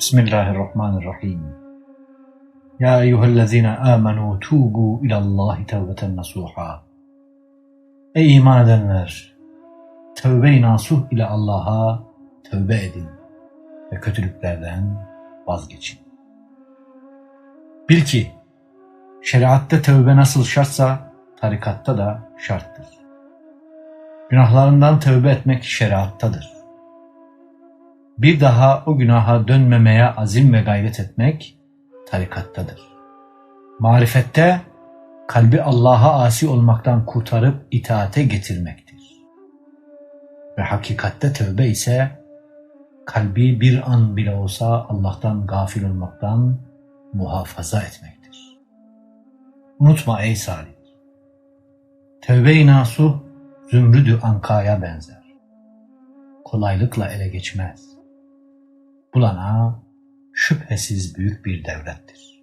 Bismillahirrahmanirrahim. Ya eyyühellezine amenu tubu ilallahi tevbeten nasuha. Ey iman edenler! Tövbe-i nasuh ile Allah'a tövbe edin ve kötülüklerden vazgeçin. Bil ki, şeriatte tövbe nasıl şartsa, tarikatta da şarttır. Günahlarından tövbe etmek şeriattadır. Bir daha o günaha dönmemeye azim ve gayret etmek tarikattadır. Marifette kalbi Allah'a asi olmaktan kurtarıp itaate getirmektir. Ve hakikatte tövbe ise kalbi bir an bile olsa Allah'tan gafil olmaktan muhafaza etmektir. Unutma ey Salih, tövbe-i nasuh zümrüdü ankaya benzer. Kolaylıkla ele geçmez. Bulana şüphesiz büyük bir devlettir.